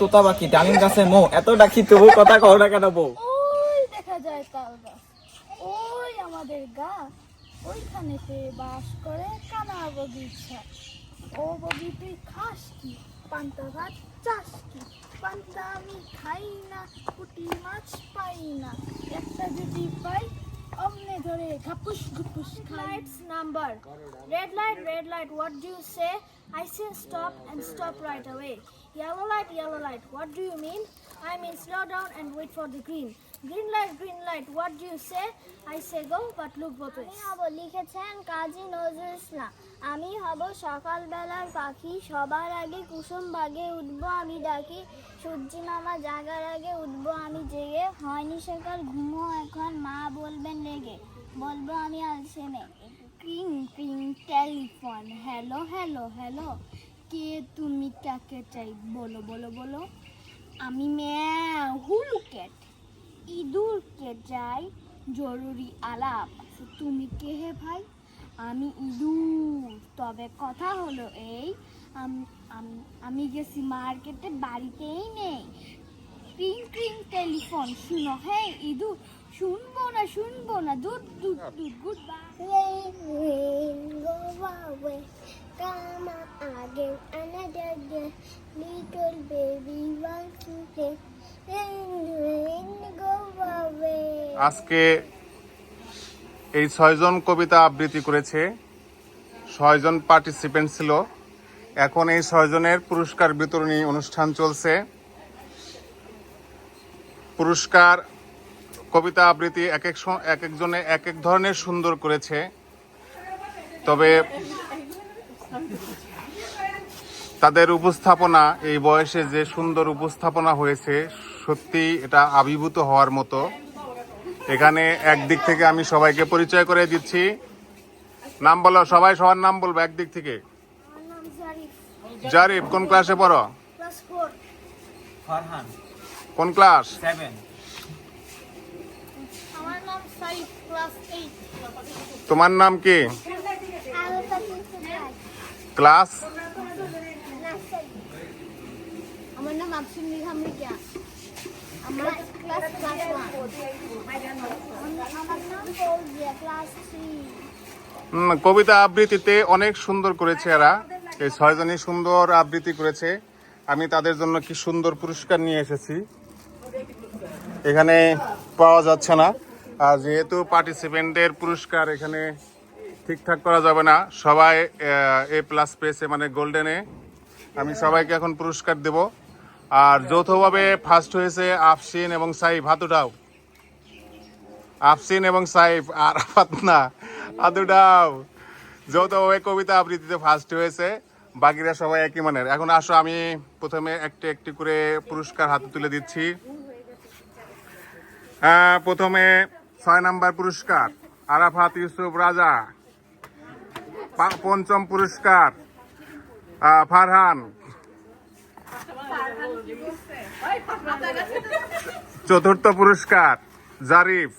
তোতা পাখি, ডালিম গাছে মো। এত ডাকি তবু কথা কও না কেন বউ? ওই দেখা যায় তাল গাছ। ওই আমাদের গা ওইখানে সে বাস করে কানা বগিচা ও বগি, তুই খাস কি? পান্তা ভাত চাস কি? পান্তা আমি খাই না, পুটি মাছ পাই না। একটা যদি পাই ধরে ঘাপুস ঘুপুস lights number red light red light what do you say I say stop and stop right away. Yellow light, yellow light, what do you mean? I mean slow down and wait for the green. Green light, green light, what do you say? I say go, but look both ways. আমি হব লিখেছেন কাজী নজরুল ইসলাম আমি হব সকালবেলার পাখি সবার আগে কুসুম বাগে উঠবো আমি ডাকি সূর্যি মামা জাগার আগে উঠবো আমি জেগে হয়নি সকাল ঘুমো এখন মা বলবেন রেগে বলব আমি আলসেমে ক্রিং ক্রিং টেলিফোন হ্যালো হ্যালো হ্যালো কে তুমি কাকে চাই? বলো বলো বলো। আমি ম্যাও হুলু ক্যাট ইঁদুরকে যাই জরুরি আলাপ। আচ্ছা, তুমি কে হে ভাই? আমি ইঁদুর। তবে কথা হলো এই আমি গেছি মার্কেটে বাড়িতেই নেই। ক্রিং ক্রিং টেলিফোন শুনো হে ইঁদুর। শুনব না শুনব না দুধ দুধ দুধ good Come again, another day. Little baby wants to play. Rain, rain, go away. আজকে এই ছয়জন কবিতা আবৃত্তি করেছে ছয়জন পার্টিসিপেন্ট ছিল এখন এই ছয়জনের পুরস্কার বিতরণী অনুষ্ঠান চলছে পুরস্কার কবিতা আবৃত্তি এক এক স- এক একজনে এক এক ধরনের সুন্দর করেছে। তবে তাদের উপস্থাপনা এই বয়সে যে সুন্দর উপস্থাপনা হয়েছে সত্যি এটা আবির্ভূত হওয়ার মতো। এখানে একদিক থেকে আমি সবাইকে পরিচয় করে দিচ্ছি। নাম বলো সবাই সবার নাম বলব একদিক থেকে। জারিফ জারিফ কোন ক্লাসে পড়ো? ফারহান। কোন ক্লাস সেভেন আমার নাম সাইফ ক্লাস এইট তোমার নাম কি? ক্লাস? আমার নাম আফসিন আমার কবিতা আবৃত্তিতে অনেক সুন্দর করেছে এরা। এই ছয়জনই সুন্দর আবৃত্তি করেছে। আমি তাদের জন্য কি সুন্দর পুরস্কার নিয়ে এসেছি। এখানে পাওয়া যাচ্ছে না। যেহেতু পার্টিসিপেন্টদের পুরস্কার এখানে ঠিকঠাক করা যাবে না, সবাই এ প্লাস পেয়েছে মানে গোল্ডেনে আমি সবাইকে এখন পুরস্কার দেব। আর যৌথভাবে ফার্স্ট হয়েছে আফসিন এবং সাইফ। হাত উঠাও। আফসিন এবং সাইফ আর না আদুডাও যৌথভাবে কবিতা আবৃত্তিতে ফার্স্ট হয়েছে। বাকিরা সবাই একই মানের। এখন আসো, আমি প্রথমে একটি একটি করে পুরস্কার হাতে তুলে দিচ্ছি। প্রথমে ছয় নাম্বার পুরস্কার, আরাফাত ইউসুফ রাজা। পঞ্চম পুরস্কার ফারহান। চতুর্থ পুরস্কার, জারিফ।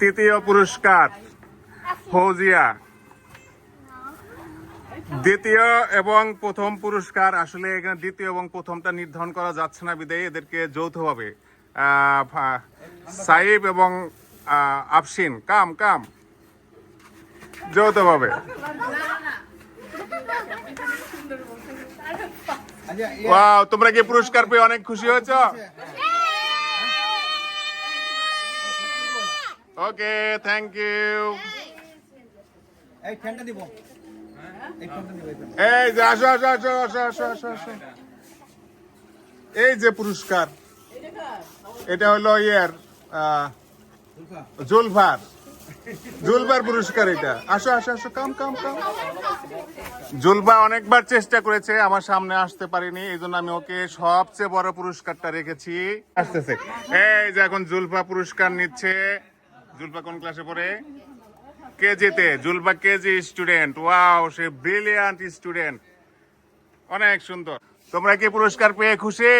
তৃতীয় পুরস্কার, ফৌজিয়া। দ্বিতীয় এবং প্রথম পুরস্কার, আসলে এখানে দ্বিতীয় এবং প্রথমটা নির্ধারণ করা যাচ্ছে না বিদায়, এদেরকে যৌথভাবে সাইব এবং আফসিন কাম কাম। যৌথভাবে। ওয়াও তোমরা কি পুরস্কার পেয়ে অনেক খুশি হয়েছ? Okay thank you. এই যে আসো আসো আসো আসো আসো আসো আসো। এই যে পুরস্কার। এটা হলো ইয়ের জুলফার। জুলফার পুরস্কার এটা। আসো আসো আসো কাম কাম কাম জুলফা অনেকবার চেষ্টা করেছে, আমার সামনে আসতে পারিনি এই জন্য আমি ওকে সবচেয়ে বড় পুরস্কারটা রেখেছি। আসতেছে। এই যে এখন জুলফা পুরস্কার নিচ্ছে। জুলফা কোন ক্লাসে পড়ে? কেজিতে। জুলফা কেজি স্টুডেন্ট ওয়াও সে ব্রিলিয়ান্ট স্টুডেন্ট অনেক সুন্দর। তোমরা কি পুরস্কার পেয়ে খুশি?